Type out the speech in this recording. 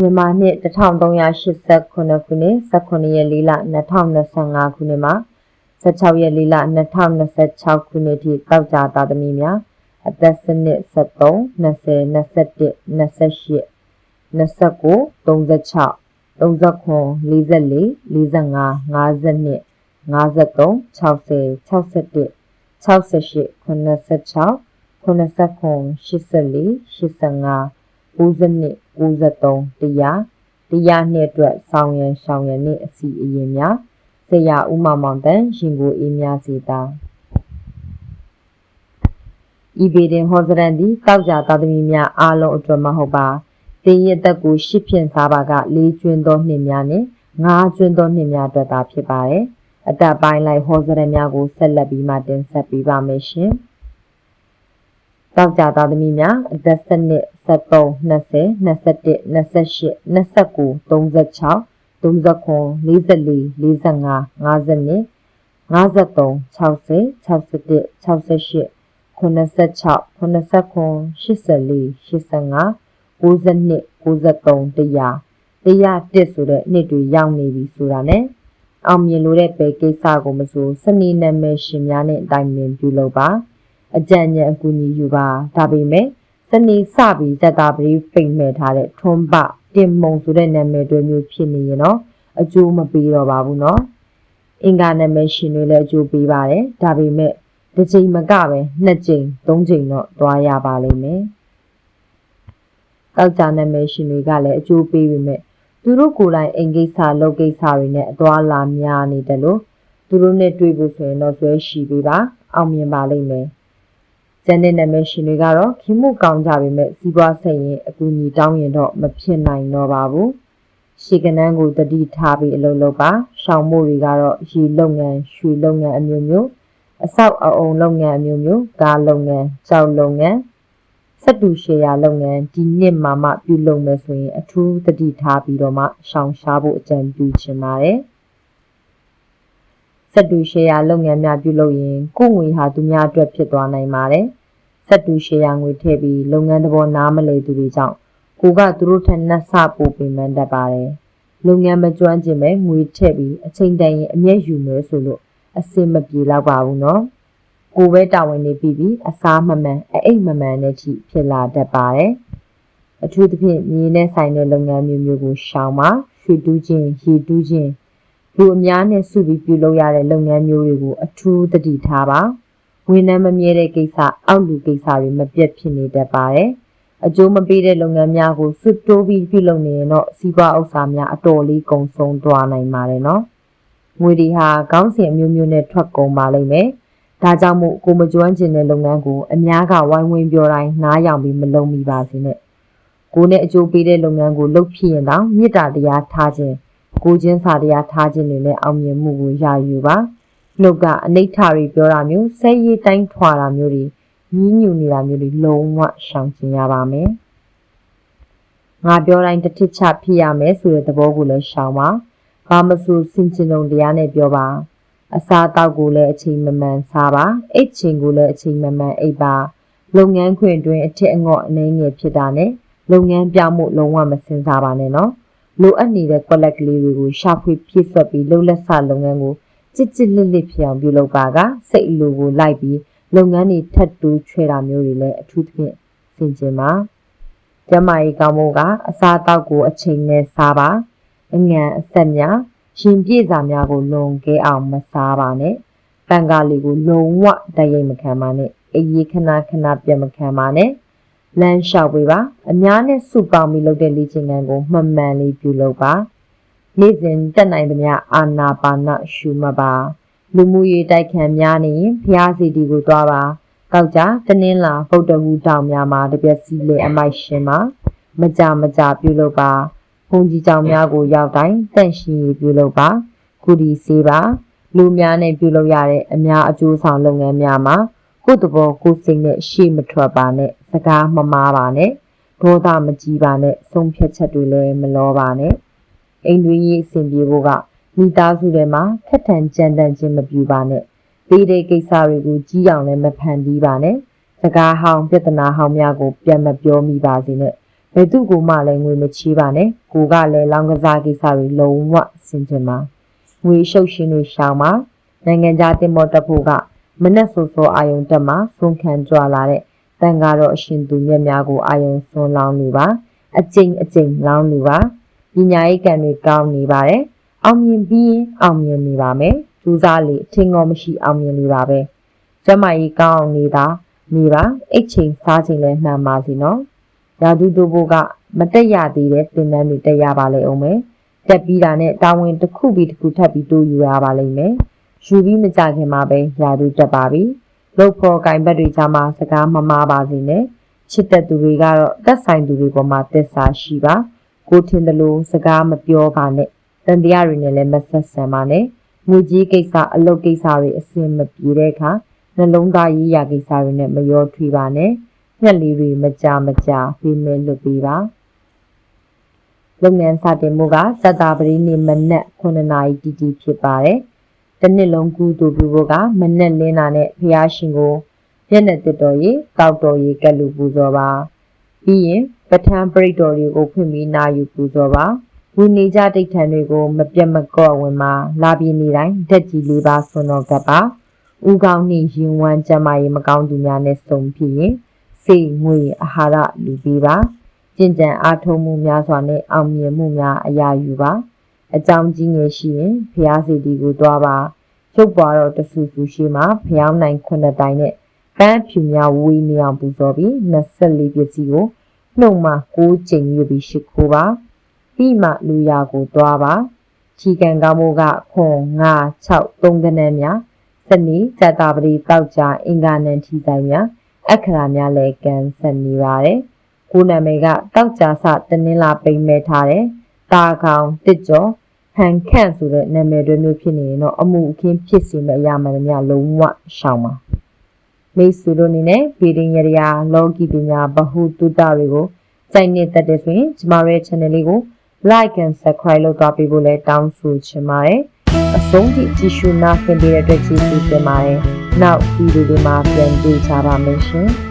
မြန်မာနှစ်1389ခုနှစ်19ရက်၄လ2025ခုနှစ်မှ16ရက်၄လ2026ခုနှစ်ထိတောက်ကြသာသမီများအသက်စနစ်73 20 21 28 29 36 39 44 45 52 53 54 55 56 61 68 76 89 84 85 92 93 100တရားနှစ်အတွက်ဆောင်ရန်ရှောင်ရန်နှင့်အစီအရင်များဆရာဦးမောင်မောင်တန်ရင်ကိုအေးများစေတာဤပေတင်ဟောစရန်သည်တောက်ကြသာသမီများအားလုံးအတွက်မဟုတ်ပါတေရတက်ကိုရှစ်ဖြင့်စားပါကလေးကျွန်းသောနှစ်များနှင့်ငါးကျွန်းသောနှစ်များအတွက်သာဖြစ်ပါတယ်အတက်ပိုင်းလိုက်ဟောစရန်များကိုဆက်လက်ပြီးမှတင်ဆက်ပေးပါမယ်ရှင်။ တောက်ကြသားသမီးများအသက်7 73 20 21 28 29 36 39 44 45 52 53 60 61 68 86 89 84 85 92 93 100 101ဆိုတဲ့နှစ်တွေရောက်နေပြီဆိုတာနဲ့အောင်မြင်လို့တဲ့ဘယ်ကိစ္စကိုမဆိုစနေနာမည်ရှင်များနဲ့အတိုင်ပင်ပြုလုပ်ပါ။ အကြံဉာဏ်အကူအညီယူပါဒါပေမဲ့စနေစပြီးဇက်တာပရိဖိတ်မဲ့ထားတဲ့ထွန်းပတင်မုံဆိုတဲ့နာမည်တွေမျိုးဖြစ်နေရင်တော့အကျိုးမပေးတော့ပါဘူးเนาะအင်္ဂါနာမည်ရှင်တွေလည်းအကျိုးပေးပါတယ်ဒါပေမဲ့တစ်ချိန်မကပဲနှစ်ချိန်သုံးချိန်တော့သွားရပါလိမ့်မယ်တောက်ကြနာမည်ရှင်တွေကလည်းအကျိုးပေးပေမဲ့သူတို့ကိုယ်တိုင်အိမ်ကိစ္စလုပ်ကိစ္စတွေနဲ့အသွားလာများနေတယ်လို့သူတို့နဲ့တွေ့ဖို့ဆိုရင်တော့ဆွဲရှိပေးပါအောင်မြင်ပါလိမ့်မယ် ကျန်တဲ့နာမည်ရှင်တွေကတော့ခင်မှုကောင်းကြပေမဲ့စီးပွားဆိုင်ရင်အကူအညီတောင်းရင်တော့မဖြစ်နိုင်တော့ပါဘူးရှေကနန်းကိုတတိထားပြီးအလုပ်လုပ်ပါရှောင်းမို့တွေကတော့ရေလုပ်ငန်းရွှေလုပ်ငန်းအမျိုးမျိုးအဆောက်အအုံလုပ်ငန်းအမျိုးမျိုးကားလုပ်ငန်းကြောက်လုပ်ငန်းစက်တူရှယ်ယာလုပ်ငန်းဒီနှစ်မှမှပြုလုပ်မယ်ဆိုရင်အထူးတတိထားပြီးတော့မှရှောင်ရှားဖို့အကြံပြုချင်ပါတယ်စက်တူရှယ်ယာလုပ်ငန်းများပြုလုပ်ရင်ကိုယ်ငွေဟာသူများအတွက်ဖြစ်သွားနိုင်ပါတယ် စက်တူရှယ်ယာငွေထည့်ပြီးလုပ်ငန်းသဘောနားမလည်သူတွေကြောင့်ကိုကသူတို့ထက်နှက်ဆပိုပင်မှန်းတတ်ပါတယ်လုပ်ငန်းမကျွမ်းကျင်ပဲငွေထည့်ပြီးအချိန်တန်ရင်အမျက်ယူမယ်ဆိုလို့အစင်မပြေတော့ပါဘူးနော်ကိုပဲတာဝန်နေပြီးပြီးအစားမမှန်အအိတ်မမှန်တဲ့ထိဖြစ်လာတတ်ပါတယ်အထူးသဖြင့်မြေနဲ့ဆိုင်တဲ့လုပ်ငန်းမျိုးမျိုးကိုရှောင်ပါရွှေတူးခြင်းရေတူးခြင်းလူအများနဲ့စုပြီးပြုလုပ်ရတဲ့လုပ်ငန်းမျိုးတွေကိုအထူးသတိထားပါ ဝန်ထမ်းမမြဲတဲ့ကိစ္စအောက်လူကိစ္စတွေမပြတ်ဖြစ်နေတတ်ပါတယ်အကျိုးမပေးတဲ့လုပ်ငန်းများကိုစွတ်တိုးပြီးပြုလုပ်နေရင်တော့စီးပွားဥစ္စာများအတော်လေးကုန်ဆုံးသွားနိုင်ပါတယ်နော်ငွေတွေဟာခေါင်းစဉ်အမျိုးမျိုးနဲ့ထွက်ကုန်ပါလိမ့်မယ်ဒါကြောင့်မို့ကိုမကျွမ်းကျင်တဲ့လုပ်ငန်းကိုအများကဝိုင်းဝန်းပြောတိုင်းနားယောင်ပြီးမလုံးမိပါစေနဲ့ကိုနဲ့အကျိုးပေးတဲ့လုပ်ငန်းကိုလုပ်ဖြစ်ရင်တော့မေတ္တာတရားထားခြင်းကိုချင်းစာတရားထားခြင်းတွေနဲ့အောင်မြင်မှုကိုရယူပါ နှုတ်ကအနိဋ္ဌတွေပြောတာမျိုးဆဲရည်တိုင်းထွာတာမျိုးတွေညှဉ်းညူနေတာမျိုးတွေလုံးဝရှောင်ကျင်ရပါမယ်ငါပြောတိုင်းတစ်ထစ်ချဖြစ်ရမယ်ဆိုတဲ့သဘောကိုလည်းရှောင်ပါဘာမဆိုစင်ကျင်ုံတရားနဲ့ပြောပါအစားအသောက်ကိုလည်းအချိန်မမှန်စားပါအိတ်ချိန်ကိုလည်းအချိန်မမှန်အိပ်ပါလုပ်ငန်းခွင်တွင်အထက်အငေါ့အနေငယ်ဖြစ်တာနဲ့လုပ်ငန်းပြောင်းမှုလုံးဝမစင်စားပါနဲ့နော်လိုအပ်နေတဲ့ကွက်လက်ကလေးတွေကိုရှာဖွေဖြည့်ဆွက်ပြီးလှုပ်လက်ဆလုပ်ငန်းကို ကြစ်ကြစ်လစ်လစ်ဖြစ်အောင်ပြုလုပ်ပါကစိတ်အလိုကိုလိုက်ပြီးလုပ်ငန်းတွေထပ်တူးချွဲတာမျိုးတွေလည်းအထူးသဖြင့်ဆင်ခြင်ပါကျမကြီးကောင်းမှုကအစားအသောက်ကိုအချိန်နဲ့စားပါအငံအဆက်များရင်ပြည့်စာများကိုလွန်ကဲအောင်မစားပါနဲ့ပန်ကားလေးကိုလုံးဝတရိပ်မခံပါနဲ့အေးခဏခဏပြတ်မခံပါနဲ့လမ်းလျှောက်ပေးပါအများနဲ့စုပေါင်းပြီးလုပ်တဲ့လေ့ကျင့်ခန်းကိုမှန်မှန်လေးပြုလုပ်ပါ နေ့စဉ်တက်နိုင်သမျှအာနာပါနရှုမှတ်ပါလူမှုရေးတိုက်ခံများနေရင်ဖျားစီတီကိုသွားပါကောက်ကြတနင်းလာဗုဒ္ဓဟူတောင်များမှာတပြက်စီလေအမိုက်ရှင်မှာမကြမကြပြုလုပ်ပါဘုံကြီးကြောင်များကိုရောက်တိုင်းတန့်ရှိရေးပြုလုပ်ပါကုဒီစေးပါလူများနဲ့ပြုလုပ်ရတဲ့အများအကျိုးဆောင်လုပ်ငန်းများမှာကိုယ်တဘောကိုယ်စိတ်နဲ့ရှေ့မထွက်ပါနဲ့စကားမမားပါနဲ့ဒေါသမကြီးပါနဲ့ဆုံးဖြတ်ချက်တွေလည်းမလောပါနဲ့ အိမ်တွင်းရေးအဆင်ပြေဖို့ကမိသားစုထဲမှာခက်ထန်ကြမ်းတမ်းခြင်းမပြုပါနဲ့ပေးတဲ့ကိစ္စတွေကိုကြီးအောင်လည်းမဖန်တီးပါနဲ့စကားဟောင်းပြဿနာဟောင်းများကိုပြန်မပြောမိပါစေနဲ့ဘယ်သူကိုမှလည်းငွေမချီးပါနဲ့ကိုကလည်းလောင်းကစားကိစ္စတွေလုံးဝဆင်ခြင်ပါငွေရှုပ်ရှင်တွေရှောင်ပါနိုင်ငံခြားတင်မောတက်ဖို့ကမနက်စောစောအာယုံတက်မှာဆုံးခံကြွလာတဲ့တန်ကတော့အရှင်သူမြတ်များကိုအာယုံဆွန်းလောင်းနေပါအကျိန်အကျိန်လောင်းနေပါ ပညာရေးကံတွေကောင်းနေပါတယ်အောင်မြင်ပြီးရင်အောင်မြင်နေပါမယ်ကျူးစားလေအထင်တော်မရှိအောင်မြင်နေပါပဲကျမကြီးကောင်းအောင်နေတာနေပါအိတ်ချိန်စားချိန်လည်းနှံပါစီနော်ရာထူးတိုးဖို့ကမတက်ရသေးတဲ့သင်တန်းတွေတက်ရပါလိမ့်အောင်မယ်။တက်ပြီးတာနဲ့တာဝန်တစ်ခုပြီးတစ်ခုထပ်ပြီးတိုးယူရပါလိမ့်မယ်။ယူပြီးမကြခင်မှာပဲရာထူးတက်ပါပြီ။လုတ်ဖို့ကင်ဘက်တွေကြားမှာစကားမမာပါစေနဲ့။ချစ်တဲ့သူတွေကတော့တက်ဆိုင်သူတွေပေါ်မှာသစ္စာရှိပါ။ ကိုထင်တယ်လို့စကားမပြောပါနဲ့။တန်တရားတွေနဲ့လည်းမဆက်ဆံပါနဲ့။ငွေကြီးကိစ္စအလုပ်ကိစ္စတွေအစင်မပြေတဲ့အခါနှလုံးသားရေးရာကိစ္စတွေနဲ့မရောထွေးပါနဲ့။ငှက်လေးတွေမကြာမကြာပြီးမဲ့လွတ်ပေးပါလုပ်ငန်းစတင်မှုကစက်တာပတိနေ့မနက်9နာရီတီတီဖြစ်ပါတယ်။တစ်နှစ်လုံးကူတူပြုဖို့ကမနက်လင်းတာနဲ့ဖျားရှင်ကိုမျက်နှာတစ်တော်ရီတောက်တော်ရီကက်လူပူဇော်ပါပြီးရင် ပဋ္ဌာန်းပရိတော်တွေကိုဖွင့်ပြီးနာယူပူဇော်ပါဝိနေကြတိတ်ထန်တွေကို မပြတ်မကော့ဝင်မှာလာပြင်းနေတိုင်းဓာတ်ကြီးလေးပါဆွန်တော်ကပ်ပါဥကောင်းနှင့်ရင်ဝမ်းကြမ်းမာရေးမကောင်းသူများနဲ့စုံဖြစ်ရင်စေငွေအာဟာရလူပေးပါကျင့်ကြံအားထုတ်မှုများစွာနဲ့အောင်မြင်မှုများအရာယူပါအကြောင်းကြီးငယ်ရှိရင်ဖျားစီတီကိုတွားပါကျုပ်ပွားတော့တဆူဆူရှိမှဖျောင်းနိုင်ခုနှစ်တိုင်နဲ့ပန်းဖြူများဝေးနေအောင်ပူဇော်ပြီး24ပစ္စည်းကို နှုတ်မှ6ချိန်ယူပြီးရှိခိုးပါပြီးမှလူရကိုတွားပါချီကံကောင်းမှုကခွန်9 6 3ကနန်းများစနေဇာတာပတိတောက်ကြအင်္ဂါနံထီဆိုင်များအခရာများလည်းကန်ဆက်နေပါတယ်။ကိုနာမည်ကတောက်ကြဆတနင်္လာပိန်မဲ့ထားတယ်။တာကောင်တစ်ကျော်ဟန်ခန့်ဆိုတဲ့နာမည်တွေမျိုးဖြစ်နေရင်တော့အမှုအခင်းဖြစ်စီမဲ့အရာမှန်များလုံးဝရှောင်ပါ။ မိတ်ဆွေတို့အနေနဲ့ဗီဒီယိုရာလောကီပညာဗဟုတုတတွေကိုစိုက်နေတတ်တဲ့ဆိုရင်ကျမတို့ရဲ့ channel လေးကို like and subscribe လုပ်သွားပေးဖို့လည်းတောင်းဆိုချင်ပါတယ်။အဆုံးထိကြည့်ရှုနားဆင်ပေးတဲ့အတွက်ကျေးဇူးတင်ပါတယ်။နောက်ဗီဒီယိုတွေမှာပြန်တွေ့ကြပါမယ်ရှင်။